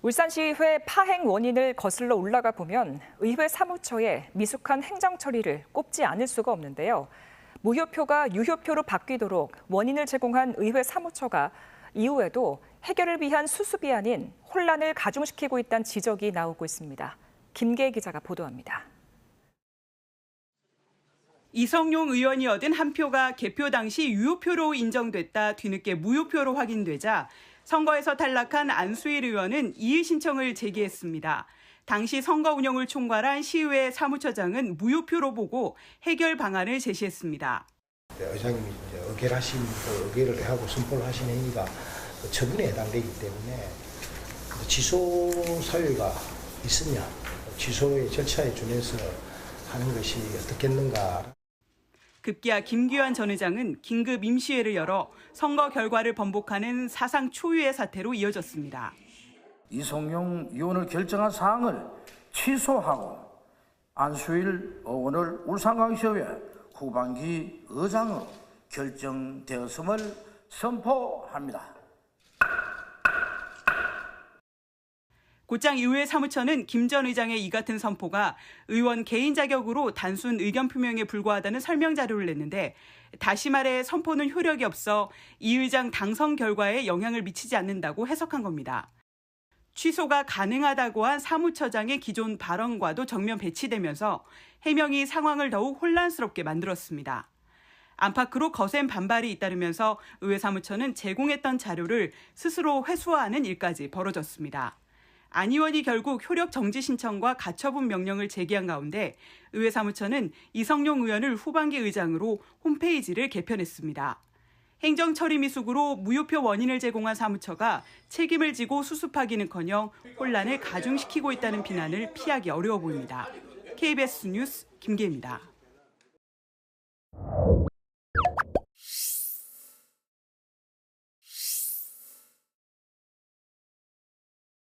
울산시의회 파행 원인을 거슬러 올라가 보면 의회 사무처에 미숙한 행정 처리를 꼽지 않을 수가 없는데요. 무효표가 유효표로 바뀌도록 원인을 제공한 의회 사무처가 이후에도 해결을 위한 수습이 아닌 혼란을 가중시키고 있다는 지적이 나오고 있습니다. 김계 기자가 보도합니다. 이성용 의원이 얻은 한 표가 개표 당시 유효표로 인정됐다 뒤늦게 무효표로 확인되자 선거에서 탈락한 안수일 의원은 이의 신청을 제기했습니다. 당시 선거 운영을 총괄한 시의회 사무처장은 무효표로 보고 해결 방안을 제시했습니다. 네, 의장님이 의결하신 그 의결을 하고 선포를 하신 행위가 그 처분에 해당되기 때문에 취소 사유가 있으냐 취소의 절차에 준해서 하는 것이 어떻겠는가 급기야 김규환 전 의장은 긴급 임시회를 열어 선거 결과를 번복하는 사상 초유의 사태로 이어졌습니다. 이성용 의원을 결정한 사항을 취소하고 안수일 의원을 울산광시의회 후반기 의장으로 결정되었음을 선포합니다. 곧장 의회 사무처는 김 전 의장의 이 같은 선포가 의원 개인 자격으로 단순 의견 표명에 불과하다는 설명 자료를 냈는데 다시 말해 선포는 효력이 없어 이 의장 당선 결과에 영향을 미치지 않는다고 해석한 겁니다. 취소가 가능하다고 한 사무처장의 기존 발언과도 정면 배치되면서 해명이 상황을 더욱 혼란스럽게 만들었습니다. 안팎으로 거센 반발이 잇따르면서 의회 사무처는 제공했던 자료를 스스로 회수하는 일까지 벌어졌습니다. 안 의원이 결국 효력 정지 신청과 가처분 명령을 제기한 가운데 의회 사무처는 이성용 의원을 후반기 의장으로 홈페이지를 개편했습니다. 행정 처리 미숙으로 무효표 원인을 제공한 사무처가 책임을 지고 수습하기는커녕 혼란을 가중시키고 있다는 비난을 피하기 어려워 보입니다. KBS 뉴스 김계입니다.